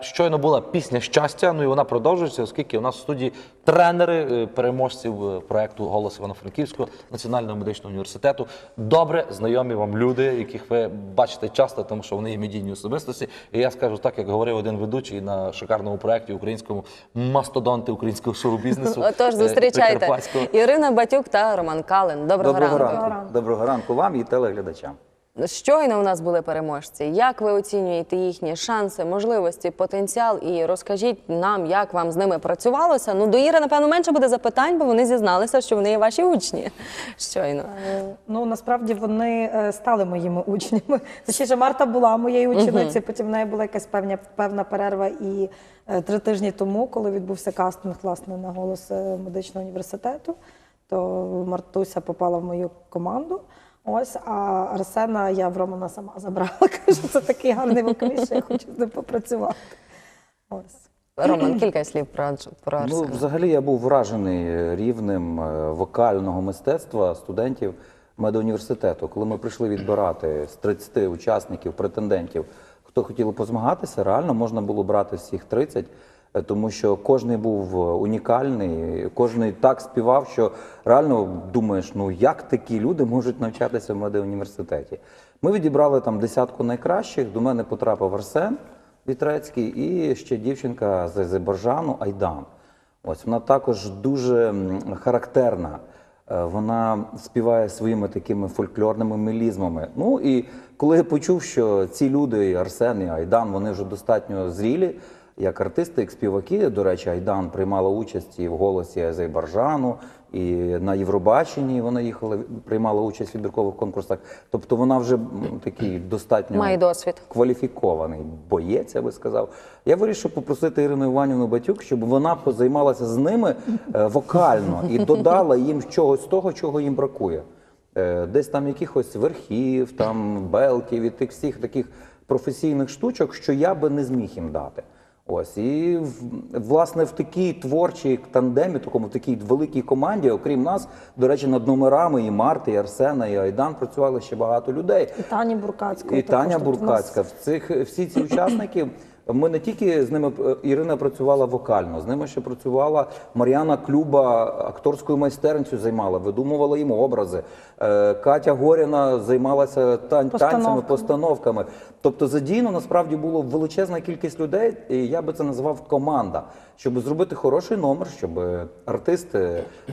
Щойно була пісня щастя, ну і вона продовжується, оскільки у нас в студії тренери е, переможців е, проекту Голос Івано-Франківського національного медичного університету. Добре знайомі вам люди, яких ви бачите часто, тому що вони є медійні особистості. І я скажу так, як говорив один ведучий на шикарному проекті українському мастодонти українського шоу-бізнесу. Отож, е, зустрічайте Ірина Батюк та Роман Калин. Доброго, Доброго ранку. ранку. Доброго ранку вам і телеглядачам. Щойно у нас були переможці. Як ви оцінюєте їхні шанси, можливості, потенціал? І розкажіть нам, як вам з ними працювалося. Ну, до Іри, напевно, менше буде запитань, бо вони зізналися, що вони є ваші учні. Щойно. Е, Ну насправді вони е, стали моїми учнями. Точніше, Марта була моєю ученицею. Потім в неї була якась певна певна перерва. І е, три тижні тому, коли відбувся кастинг власне на голос медичного університету, то Мартуся попала в мою команду. Ось, а Арсена я в Романа сама забрала. Кажу, це такий гарний вокаліст, що я хочу з ним попрацювати. Ось. Роман, кілька слів про, про Ну, взагалі я був вражений рівнем е, вокального мистецтва студентів медуніверситету. Коли ми прийшли відбирати з 30 учасників, претендентів, хто хотіли позмагатися, реально можна було брати всіх 30, е, тому що кожен був е, унікальний, кожен так співав, що реально думаєш, ну як такі люди можуть навчатися в медуніверситеті. Ми відібрали там десятку найкращих. До мене потрапив Арсен. Вітрецький і ще дівчинка з Азербайджану Айдан. Ось вона також дуже характерна. Е, Вона співає своїми такими фольклорними мелізмами. Ну і коли я почув, що ці люди, Арсен і Айдан, вони вже достатньо зрілі, як артисти, як співаки. До речі, Айдан приймала участь і в голосі Азербайджану, і на Євробаченні вона їхала, приймала участь в відбіркових конкурсах. Тобто вона вже такий достатньо Має досвід. кваліфікований боєць, я би сказав. Я вирішив попросити Ірину Іванівну Батюк, щоб вона позаймалася з ними е, вокально і додала їм чогось з того, чого їм бракує. Е, Десь там якихось верхів, там белтів і тих всіх таких професійних штучок, що я би не зміг їм дати. Ось і власне в такій творчій тандемі, такому в такій великій команді, окрім нас, до речі, над номерами і Марти, і Арсена, і Айдан працювали ще багато людей. І Тані Буркацька. І. Таня нас- Буркацька. В цих всі ці учасники. Ми не тільки з ними е, Ірина працювала вокально, з ними ще працювала Мар'яна Клюба, акторською майстерністю займала, видумувала їм образи. Е, Катя Горіна займалася тан- танцями, Постановками. Тобто задіяно насправді було величезна кількість людей, і я би це називав команда, щоб зробити хороший номер, щоб артист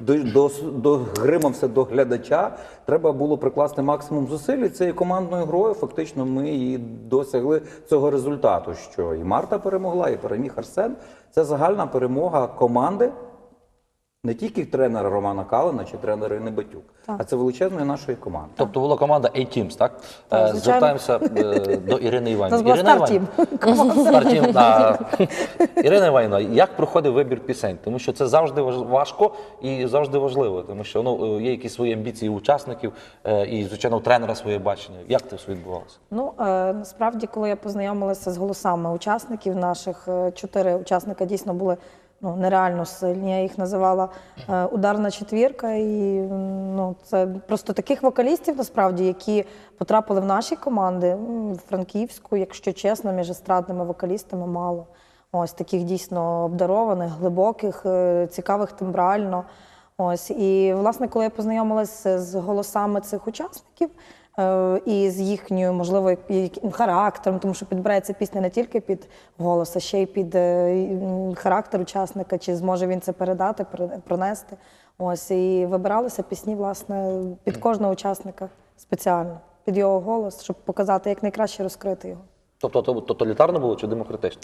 до, до, догримався до глядача. Треба було прикласти максимум зусиль. І цією командною грою фактично ми і досягли цього результату. Що Марта перемогла, і переміг Арсен. Це загальна перемога команди. Не тільки тренера Романа Калина чи тренера Ірини Батюк, а це величезної нашої команди. Тобто була команда A-Teams, так? Так, Е, звичайно. Звертаємося е, до Ірини Іванівни. Ірина. Іванівна, да. Ірина Іванівна, як проходить вибір пісень? Тому що це завжди важ- важко і завжди важливо, тому що ну, е, є якісь свої амбіції у учасників і, звичайно, у тренера своє бачення. Як це все відбувалося? Ну насправді, коли я познайомилася з голосами учасників наших, чотири учасника дійсно були ну нереально сильні. Я їх називала е, ударна четвірка. І ну це просто таких вокалістів, насправді, які потрапили в наші команди в Франківську, якщо чесно, між естрадними вокалістами мало. Ось таких дійсно обдарованих, глибоких, е, цікавих тембрально. Ось і власне, коли я познайомилася з голосами цих учасників і з їхньою, можливо, характером, тому що підбирається пісня не тільки під голос, а ще й під е, характер учасника, чи зможе він це передати, пере- пронести. Ось і вибиралися пісні, власне, під кожного учасника спеціально, під його голос, щоб показати, як найкраще розкрити його. Тобто то тоталітарно було чи демократично?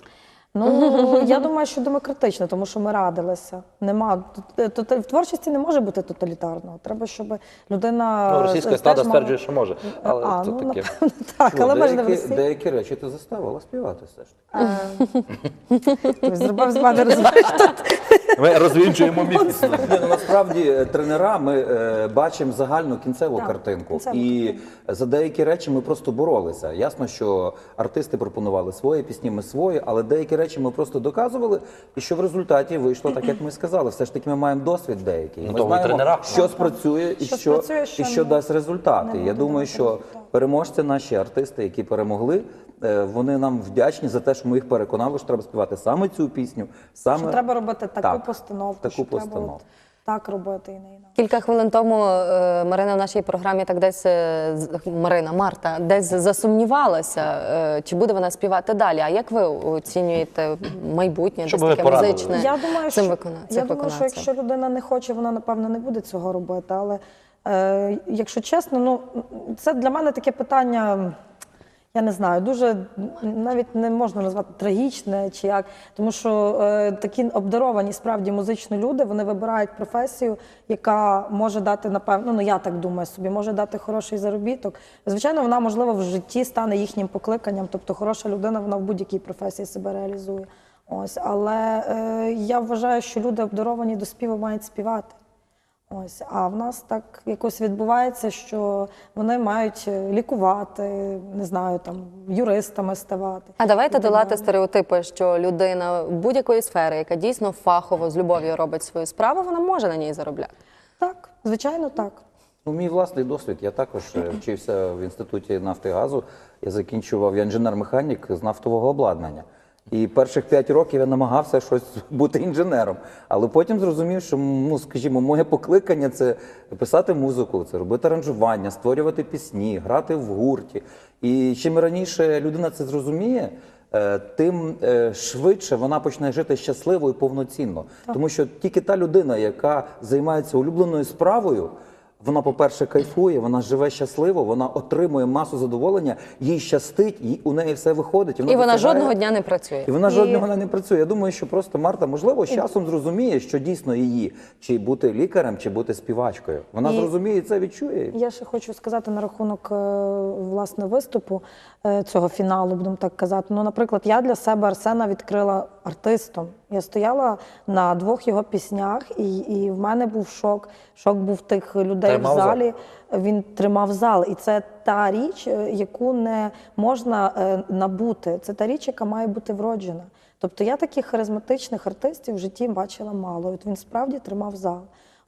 Ну я думаю, що демократично, тому що ми радилися. Нема тут- тут- в творчості не може бути тоталітарного. Треба, щоб людина Ну, російська стада стверджує, що може. Але а, це ну, таке. напевно, так, але Ну, ми ж не в деякі, Росії. деякі речі ти заставила співати все ж таки. Зробив з мене результат. Ми розвінчуємо міф. Ні, ну, насправді е, тренера ми е, бачимо загальну кінцеву Так, картинку. кінцеву і за деякі речі ми просто боролися. Ясно, що артисти пропонували свої пісні, ми свої, але деякі речі ми просто доказували, і що в результаті вийшло так, як ми сказали. Все ж таки ми маємо досвід деякий. Ну, ми то ви тренера. що спрацює і Що що, спрацює, що і що не- дасть результати. не Я думаю, давати що переможці, наші артисти, які перемогли, Вони нам вдячні за те, що ми їх переконали, що треба співати саме цю пісню, саме Що треба робити таку Так, постановку, таку що треба постановку. от так робити і не інакше. Кілька хвилин тому е, Марина в нашій програмі так десь е, з- Марина Марта десь засумнівалася, е, чи буде вона співати далі. А як ви оцінюєте майбутнє Що десь таке порадили? музичне Я думаю, цим що, викона... я думаю, що якщо людина не хоче, вона напевно не буде цього робити. Але е, якщо чесно, ну це для мене таке питання. Я не знаю, дуже навіть не можна назвати трагічне чи як, тому що е, такі обдаровані справді музичні люди вони вибирають професію, яка може дати напевно, ну я так думаю собі, може дати хороший заробіток. Звичайно, вона можливо в житті стане їхнім покликанням, тобто хороша людина, вона в будь-якій професії себе реалізує. Ось, але е, я вважаю, що люди обдаровані до співу мають співати. Ось, а в нас так якось відбувається, що вони мають е, лікувати, не знаю, там юристами ставати. А давайте І долати далі. стереотипи, що людина будь-якої сфери, яка дійсно фахово з любов'ю робить свою справу, вона може на ній заробляти. Так, звичайно, так. Ну, мій власний досвід. Я також е, вчився в інституті нафти і газу. Я закінчував я інженер-механік з нафтового обладнання. І перших п'ять років я намагався щось бути інженером. Але потім зрозумів, що ну, скажімо, моє покликання це писати музику, це робити аранжування, створювати пісні, грати в гурті. І чим раніше людина це зрозуміє, е, тим е, швидше вона почне жити щасливо і повноцінно. Тому що тільки та людина, яка займається улюбленою справою, вона, по-перше, кайфує, вона живе щасливо, вона отримує масу задоволення, їй щастить, їй, у неї все виходить. Вона І вона жодного дня не працює. і вона І- жодного дня не працює. Я думаю, що просто Марта, можливо, з часом зрозуміє, що дійсно її, чи бути лікарем, чи бути співачкою. Вона І- зрозуміє це відчує. Я ще хочу сказати на рахунок е, власне виступу е, цього фіналу, будемо так казати. Ну, наприклад, я для себе Арсена відкрила артистом. Я стояла на двох його піснях, і, і в мене був шок. Шок був тих людей Тримав в зал. залі. Він тримав зал, і це та річ, е, яку не можна е, набути. Це та річ, яка має бути вроджена. Тобто я таких харизматичних артистів в житті бачила мало. От він справді тримав зал.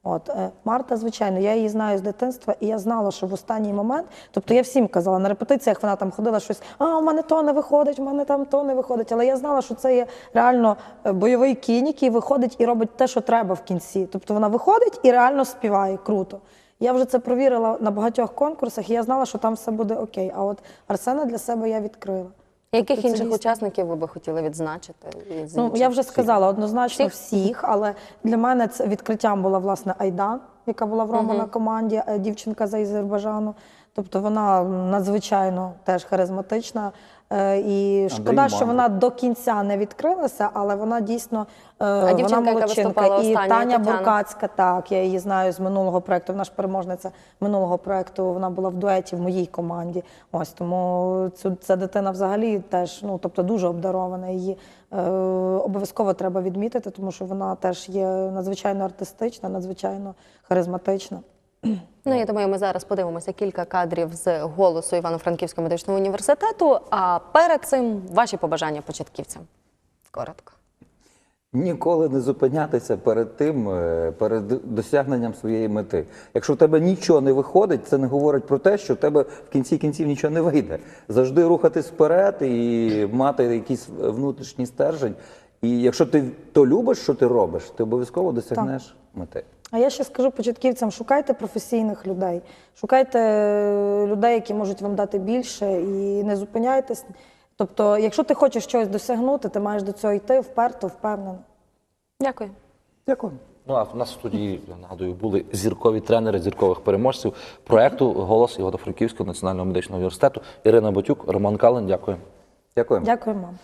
От е, Марта, звичайно, я її знаю з дитинства, і я знала, що в останній момент, тобто я всім казала на репетиціях, вона там ходила щось, а у мене то не виходить, у мене там то не виходить. Але я знала, що це є реально е, бойовий кінь, який виходить і робить те, що треба в кінці. Тобто вона виходить і реально співає круто. Я вже це провірила на багатьох конкурсах, і я знала, що там все буде окей. А от Арсена для себе я відкрила. Яких інших учасників ви би хотіли відзначити? Ну, я вже сказала однозначно Всіх? всіх, але для мене це відкриттям була власне Айда, яка була в Рома на команді, е, дівчинка з Азербайджану. Тобто вона надзвичайно теж харизматична. Е, І шкода, що вона до кінця не відкрилася, але вона дійсно е, А вона яка молодчинка. виступала І Таня Тетяна? Буркацька, так, я її знаю з минулого проекту. Вона ж переможниця минулого проекту. Вона була в дуеті в моїй команді. Ось тому цю ця дитина взагалі теж ну тобто дуже обдарована. Її е, обов'язково треба відмітити, тому що вона теж є надзвичайно артистична, надзвичайно харизматична. Ну, я думаю, ми зараз подивимося кілька кадрів з голосу Івано-Франківського медичного університету. А перед цим ваші побажання початківцям. Коротко. Ніколи не зупинятися перед тим, е, перед досягненням своєї мети. Якщо в тебе нічого не виходить, це не говорить про те, що в тебе в кінці кінців нічого не вийде. Завжди рухатись вперед і мати якийсь внутрішній стержень. І якщо ти то любиш, що ти робиш, ти обов'язково досягнеш мети. А я ще скажу початківцям: шукайте професійних людей, шукайте е, людей, які можуть вам дати більше, і не зупиняйтесь. Тобто, якщо ти хочеш щось досягнути, ти маєш до цього йти вперто, впевнено. Дякую. Дякую. Ну а в нас в студії, я нагадую, були зіркові тренери зіркових переможців проекту Голос Івано-Франківського національного медичного університету Ірина Батюк, Роман Калин. Дякую. Дякую. Дякую, мам.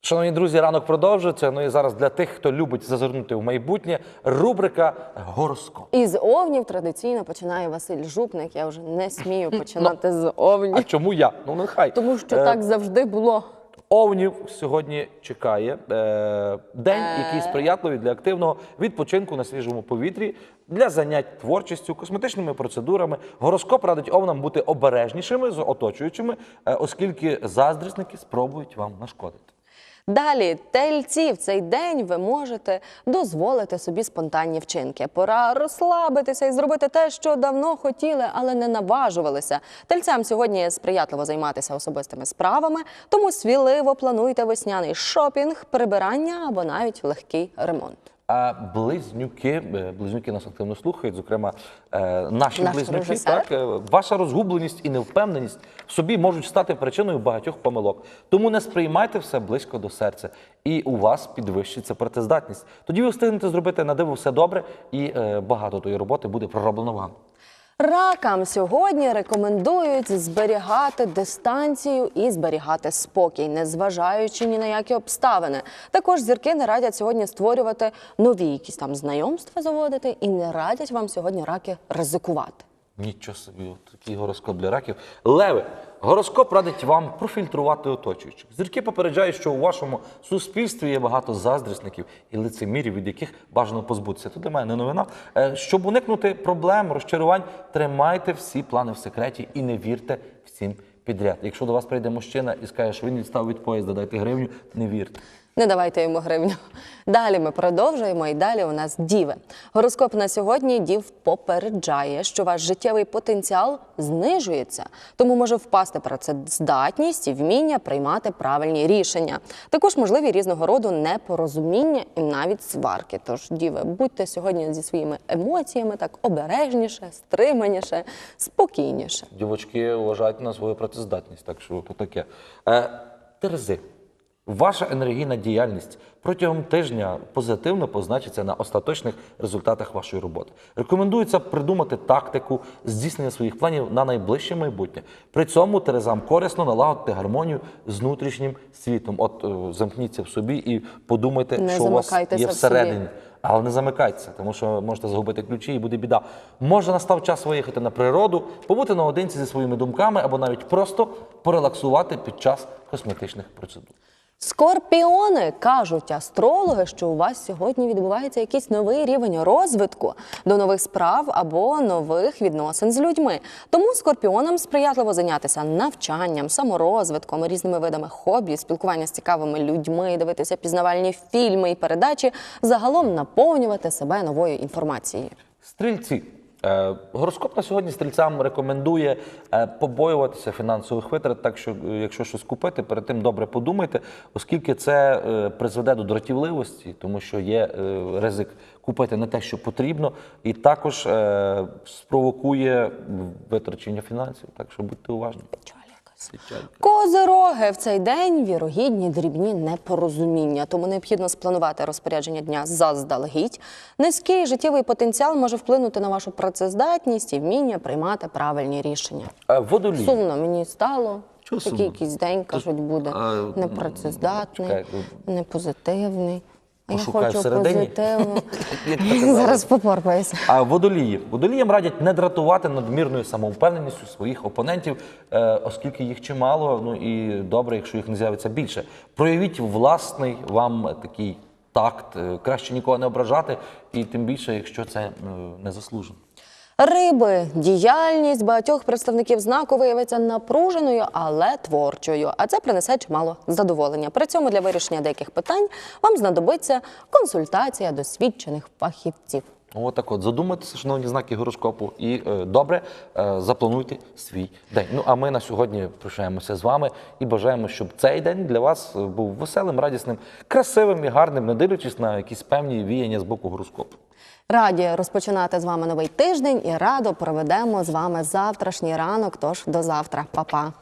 Шановні друзі, ранок продовжується. Ну і зараз для тих, хто любить зазирнути в майбутнє, рубрика Гороскоп. І з овнів традиційно починає Василь Жупник. Я вже не смію починати з овнів, А чому я? Ну нехай. тому що Е, так завжди було. Овнів сьогодні чекає е, день, який сприятливий для активного відпочинку на свіжому повітрі, для занять творчістю, косметичними процедурами. Гороскоп радить овнам бути обережнішими з оточуючими, е, оскільки заздрісники спробують вам нашкодити. Далі, тельці, в цей день ви можете дозволити собі спонтанні вчинки. Пора розслабитися і зробити те, що давно хотіли, але не наважувалися. Тельцям сьогодні сприятливо займатися особистими справами, тому сміливо плануйте весняний шопінг, прибирання або навіть легкий ремонт. А близнюки, е, близнюки нас активно слухають, зокрема, е, наші Наш близнюки. режисер. Так, е, ваша розгубленість і невпевненість в собі можуть стати причиною багатьох помилок. Тому не сприймайте все близько до серця, і у вас підвищиться працездатність. Тоді ви встигнете зробити на диво все добре, і багато тої роботи буде пророблено вам. Ракам сьогодні рекомендують зберігати дистанцію і зберігати спокій, незважаючи ні на які обставини. Також зірки не радять сьогодні створювати нові якісь там знайомства заводити і не радять вам сьогодні раки ризикувати. Нічого собі, такий гороскоп для раків. Леви, гороскоп радить вам профільтрувати оточуючих. Зірки попереджають, що у вашому суспільстві є багато заздрісників і лицемірів, від яких бажано позбутися. Тут для мене не новина. Е, Щоб уникнути проблем, розчарувань, тримайте всі плани в секреті і не вірте всім підряд. Якщо до вас прийде мужчина і скаже, що він відстав від поїзда, дайте гривню, не вірте. Не давайте йому гривню. Далі ми продовжуємо, і далі у нас діви. Гороскоп на сьогодні дів попереджає, що ваш життєвий потенціал знижується, тому може впасти працездатність і вміння приймати правильні рішення. Також можливі різного роду непорозуміння і навіть сварки. Тож, діви, будьте сьогодні зі своїми емоціями так обережніше, стриманіше, спокійніше. Дівочки вважають на свою працездатність, так що то таке. Е, Терези. Ваша енергійна діяльність протягом тижня позитивно позначиться на остаточних результатах вашої роботи. Рекомендується придумати тактику здійснення своїх планів на найближче майбутнє. При цьому Терезам корисно налагодити гармонію з внутрішнім світом. От е, замкніться в собі і подумайте, Не що у вас є всередині. Але не замикайтеся, тому що можете загубити ключі і буде біда. Може настав час виїхати на природу, побути наодинці зі своїми думками або навіть просто порелаксувати під час косметичних процедур. Скорпіони кажуть астрологи, що у вас сьогодні відбувається якийсь новий рівень розвитку до нових справ або нових відносин з людьми. Тому скорпіонам сприятливо зайнятися навчанням, саморозвитком, різними видами хобі, спілкування з цікавими людьми, дивитися пізнавальні фільми і передачі, загалом наповнювати себе новою інформацією. Стрільці. Е, Гороскоп на сьогодні стрільцям рекомендує е, побоюватися фінансових витрат, так що е, якщо щось купити, перед тим добре подумайте, оскільки це призведе до дратівливості, тому що є ризик купити не те, що потрібно, і також спровокує витрачення фінансів. Так що будьте уважні. Козироги в цей день вірогідні дрібні непорозуміння, тому необхідно спланувати розпорядження дня заздалегідь. Низький життєвий потенціал може вплинути на вашу працездатність і вміння приймати правильні рішення. Водолій. Сумно мені стало. Чого Такий сумно? якийсь день, кажуть, буде непрацездатний, чекай, непозитивний. Пошукай хочу всередині. Зараз попорпаюся. А водолії. Водоліям радять не дратувати надмірною самовпевненістю своїх опонентів, е, оскільки їх чимало, ну і добре, якщо їх не з'явиться більше. Проявіть власний вам такий такт, е, краще нікого не ображати, і тим більше, якщо це е, не заслужено. Риби, діяльність багатьох представників знаку виявиться напруженою, але творчою. А це принесе чимало задоволення. При цьому для вирішення деяких питань вам знадобиться консультація досвідчених фахівців. Отак от задумайтеся, шановні знаки гороскопу, і е, добре е, заплануйте свій день. Ну а ми на сьогодні прощаємося з вами і бажаємо, щоб цей день для вас е, був веселим, радісним, красивим і гарним, не дивлячись на якісь певні віяння з боку гороскопу. Раді розпочинати з вами новий тиждень і радо проведемо з вами завтрашній ранок. Тож до завтра, Па-па.